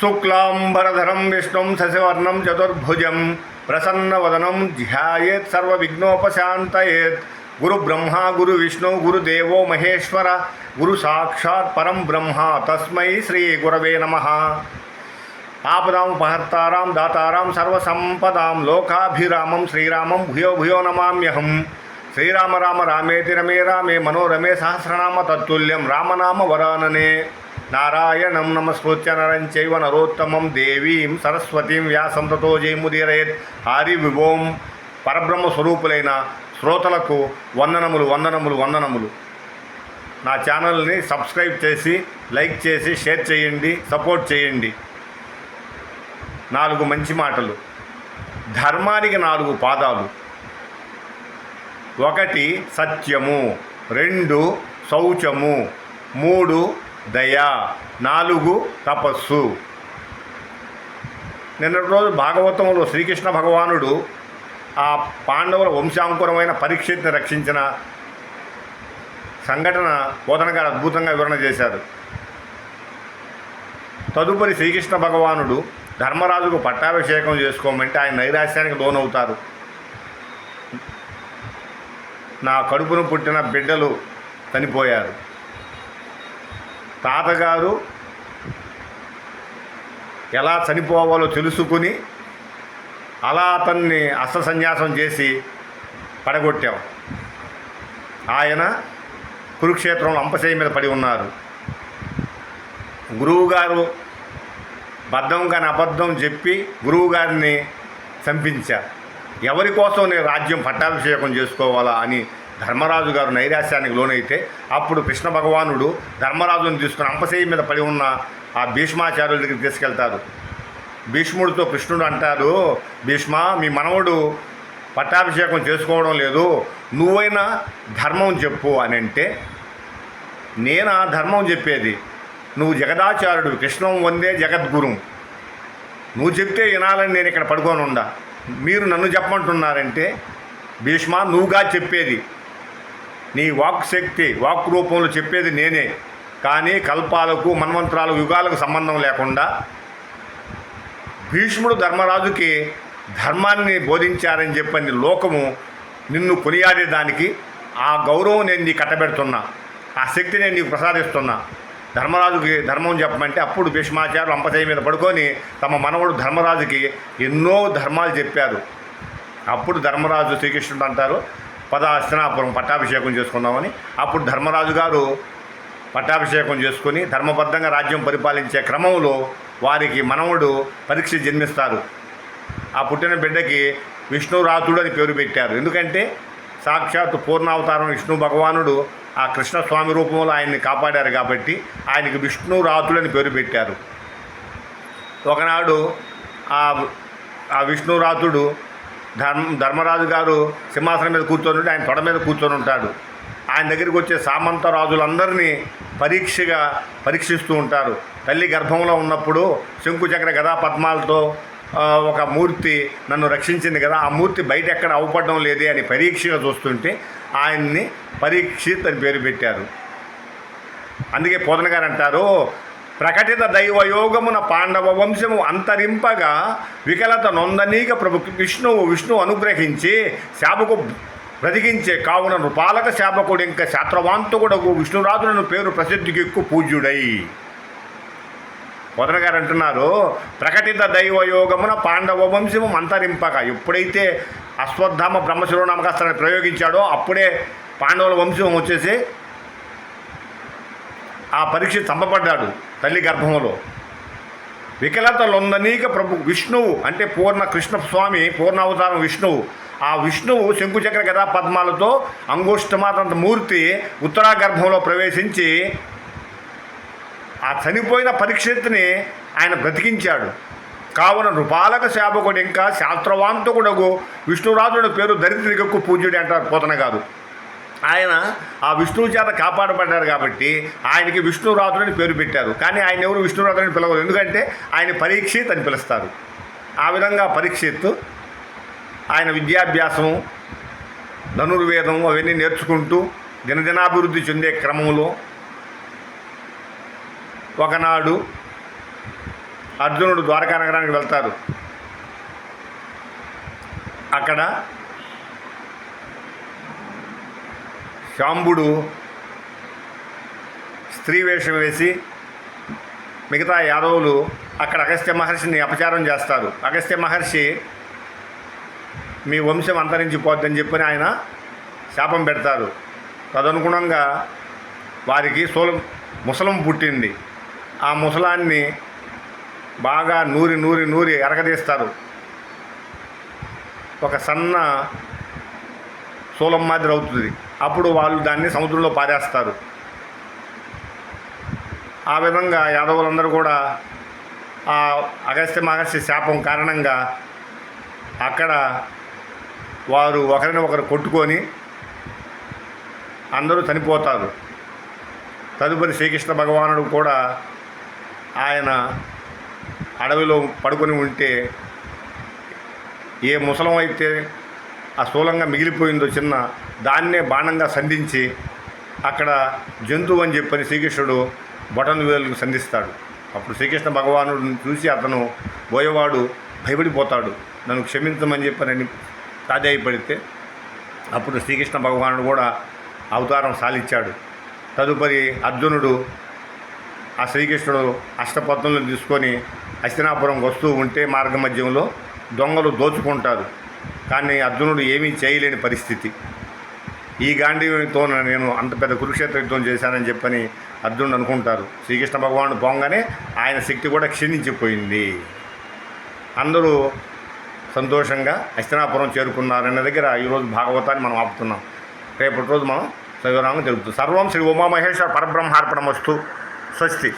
శుక్లాంబరధరం విష్ణుం శశివర్ణం చతుర్భుజం ప్రసన్నవదనం ధ్యాయేత్ సర్వవిఘ్నోపశాంతయేత్ గురు బ్రహ్మ గురు విష్ణు గురుదేవో మహేశ్వర గురు సాక్షాత్ పరం బ్రహ్మ తస్మై శ్రీ గురవే నమ ఆపదాముపహర్తారాం దాతారాం సర్వసంపదాం లోకాభిరామం శ్రీరామం భూయో భూయో నమామ్యహం శ్రీరామ రామ రామేతి రమే రామే మనోరమే సహస్రనామ తత్తుల్యం రామనామ వరాననే నారాయణం నమస్కృత్య నరం చైవ నరోత్తమం దేవీం సరస్వతీం వ్యాసం తతో జయముదీరయత్. హరి విభోం పరబ్రహ్మ స్వరూపులైన శ్రోతలకు వందనములు వందనములు వందనములు. నా ఛానల్ని సబ్స్క్రైబ్ చేసి లైక్ చేసి షేర్ చేయండి సపోర్ట్ చేయండి. నాలుగు మంచి మాటలు. ధర్మానికి నాలుగు పాదాలు. ఒకటి సత్యము రెండు శౌచము మూడు దయ నాలుగు తపస్సు. నిన్నటి రోజు భాగవతంలో శ్రీకృష్ణ భగవానుడు ఆ పాండవుల వంశాంకురమైన పరీక్షిత్ని రక్షించిన సంఘటన బోధన గారు అద్భుతంగా వివరణ చేశారు. తదుపరి శ్రీకృష్ణ భగవానుడు ధర్మరాజుకు పట్టాభిషేకం చేసుకోమంటే ఆయన నైరాశ్యానికి లోనవుతారు. నా కడుపును పుట్టిన బిడ్డలు చనిపోయారు. తాతగారు ఎలా చనిపోవాలో తెలుసుకుని అలా అతన్ని అస్తసన్యాసం చేసి పడగొట్టాం. ఆయన కురుక్షేత్రంలో అంపశయ్య మీద పడి ఉన్నారు. గురువుగారు బద్ధం కాని అబద్ధం చెప్పి గురువుగారిని చంపించా ఎవరి కోసం నేను రాజ్యం పట్టాభిషేకం చేసుకోవాలా అని ధర్మరాజు గారు నైరాశ్యానికి లోనైతే అప్పుడు కృష్ణ భగవానుడు ధర్మరాజుని తీసుకుని అంపశయ్య మీద పడి ఉన్న ఆ భీష్మాచార్యుల దగ్గరికి తీసుకెళ్తారు. భీష్ముడితో కృష్ణుడు అంటారు భీష్మ మీ మనవడు పట్టాభిషేకం చేసుకోవడం లేదు. నువ్వైనా ధర్మం చెప్పు అని అంటే నేను ఆ ధర్మం చెప్పేది? నువ్వు జగదాచార్యుడు కృష్ణం వందే జగద్గురు. నువ్వు చెప్తే వినాలని నేను ఇక్కడ పడుకొని ఉండా మీరు నన్ను చెప్పమంటున్నారంటే భీష్మ నువ్వుగా చెప్పేది. నీ వాక్ శక్తి వాక్ రూపంలో చెప్పేది నేనే. కానీ కల్పాలకు మన్వంతరాలకు యుగాలకు సంబంధం లేకుండా భీష్ముడు ధర్మరాజుకి ధర్మాన్ని బోధించారని చెప్పని లోకము నిన్ను కొనియాడేదానికి ఆ గౌరవం నేను నీకు కట్టబెడుతున్నా. ఆ శక్తి నేను నీకు ప్రసాదిస్తున్నా. ధర్మరాజుకి ధర్మం చెప్పమంటే అప్పుడు భీష్మాచార్యులు అంపశయ్య మీద పడుకొని తమ మనవడు ధర్మరాజుకి ఎన్నో ధర్మాలు చెప్పారు. అప్పుడు ధర్మరాజు శ్రీకృష్ణుడు అంటారు పద పట్టాభిషేకం చేసుకుందామని. అప్పుడు ధర్మరాజు గారు పట్టాభిషేకం చేసుకుని ధర్మబద్ధంగా రాజ్యం పరిపాలించే క్రమంలో వారికి మనవుడు పరీక్ష జన్మిస్తారు. ఆ పుట్టిన బిడ్డకి విష్ణురాతుడు అని పేరు పెట్టారు. ఎందుకంటే సాక్షాత్ పూర్ణావతారం విష్ణు భగవానుడు ఆ కృష్ణస్వామి రూపంలో ఆయన్ని కాపాడారు కాబట్టి ఆయనకి విష్ణురాతుడు అని పేరు పెట్టారు. ఒకనాడు ఆ ఆ విష్ణురాతుడు ధర్మ ధర్మరాజు గారు సింహాసనం మీద కూర్చొని ఉంటే ఆయన తొడ మీద కూర్చొని ఉంటాడు. ఆయన దగ్గరికి వచ్చే సామంత రాజులందరినీ పరీక్షగా పరీక్షిస్తూ ఉంటారు. తల్లి గర్భంలో ఉన్నప్పుడు శంకుచక్ర గదా పద్మాలతో ఒక మూర్తి నన్ను రక్షించింది కదా ఆ మూర్తి బయట ఎక్కడ అవపడడం లేదే అని పరీక్షగా చూస్తుంటే ఆయన్ని పరీక్షిత్ అని పేరు పెట్టారు. అందుకే పోతన గారు అంటారు ప్రకటిత దైవయోగమున పాండవ వంశము అంతరింపగా వికలత నొందనీక ప్రభు విష్ణువు విష్ణువు అనుగ్రహించి శాపకు బ్రతికించే కావున నృపాలక శాపకుడు ఇంకా శాస్త్రవాంతకుడకు విష్ణురాజులను పేరు ప్రసిద్ధికి ఎక్కువ పూజ్యుడై. పొదన గారు అంటున్నారు ప్రకటిత దైవయోగమున పాండవ వంశము అంతరింపగా ఎప్పుడైతే అశ్వత్థామ బ్రహ్మశిరోనామకాస్త్రాన్ని ప్రయోగించాడో అప్పుడే పాండవుల వంశం వచ్చేసి ఆ పరీక్ష చంపబడ్డాడు. తల్లి గర్భంలో. వికలతలొందనీక ప్రభు విష్ణువు అంటే పూర్ణ కృష్ణస్వామి పూర్ణావతారం విష్ణువు. ఆ విష్ణువు శంకుచక్ర గదా పద్మాలతో అంగుష్టమాతంత మూర్తి ఉత్తరా గర్భంలో ప్రవేశించి ఆ చనిపోయిన పరీక్షిత్ని ఆయన బ్రతికించాడు. కావున నృపాలక శాపకుడు ఇంకా శాస్త్రవాంతకుడగు విష్ణురాజుడు పేరు దరిద్రికకు పూజ్యుడు అంటారు పోతన గారు ఆయన ఆ విష్ణువు చేత కాపాడబడ్డారు కాబట్టి ఆయనకి విష్ణురాజుడని పేరు పెట్టారు. కానీ ఆయన ఎవరు విష్ణురాజుడని పిలవరు. ఎందుకంటే ఆయన పరీక్షిత్ అని పిలుస్తారు. ఆ విధంగా పరీక్షిత్ ఆయన విద్యాభ్యాసము ధనుర్వేదం అవన్నీ నేర్చుకుంటూ దినదినాభివృద్ధి చెందే క్రమంలో ఒకనాడు అర్జునుడు ద్వారకా నగరానికి వెళ్తారు. అక్కడ శాంబుడు స్త్రీ వేషం వేసి మిగతా యాదవులు అక్కడ అగస్త్య మహర్షిని అపచారం చేస్తారు. అగస్త్య మహర్షి మీ వంశం అంతరించిపోద్దని చెప్పని ఆయన శాపం పెడతారు. తదనుగుణంగా వారికి సోలం ముసలం పుట్టింది. ఆ ముసలాన్ని బాగా నూరి నూరి నూరి ఎరగదీస్తారు. ఒక సన్న సోలం మాదిరి అవుతుంది. అప్పుడు వాళ్ళు దాన్ని సముద్రంలో పారేస్తారు. ఆ విధంగా యాదవులందరూ కూడా ఆ అగస్త్య మహర్షి శాపం కారణంగా అక్కడ వారు ఒకరిని ఒకరు కొట్టుకొని అందరూ చనిపోతారు. తదుపరి శ్రీకృష్ణ భగవానుడు కూడా ఆయన అడవిలో పడుకొని ఉంటే ఏ ముసలం అయితే ఆ స్థూలంగా మిగిలిపోయిందో చిన్న దాన్నే బాణంగా సంధించి అక్కడ జంతువు అని చెప్పని శ్రీకృష్ణుడు బొటన్ వేలుకు సంధిస్తాడు. అప్పుడు శ్రీకృష్ణ భగవానుడిని చూసి అతను బోయవాడు భయపడిపోతాడు. నన్ను క్షమించమని చెప్పని తాజాయిపడితే అప్పుడు శ్రీకృష్ణ భగవానుడు కూడా అవతారం సాలిచ్చాడు తదుపరి అర్జునుడు ఆ శ్రీకృష్ణుడు అష్టపత్నులను తీసుకొని హస్తినాపురంకి వస్తూ ఉంటే మార్గ మధ్యంలో దొంగలు దోచుకుంటారు. కానీ అర్జునుడు ఏమీ చేయలేని పరిస్థితి. ఈ గాంధీతో నేను అంత పెద్ద కురుక్షేత్ర యుద్ధం చేశానని చెప్పని అర్జునుడు అనుకుంటారు. శ్రీకృష్ణ భగవానుడు పోగానే ఆయన శక్తి కూడా క్షీణించిపోయింది. అందరూ సంతోషంగా హస్తినాపురం చేరుకున్నారనే దగ్గర ఈరోజు భాగవతాన్ని మనం ఆపుతున్నాం. రేపటి రోజు మనం సవివరంగా తెలుపుతాం. సర్వం శ్రీ ఉమామహేశ్వర పరబ్రహ్మార్పణమస్తు. స్వస్తి.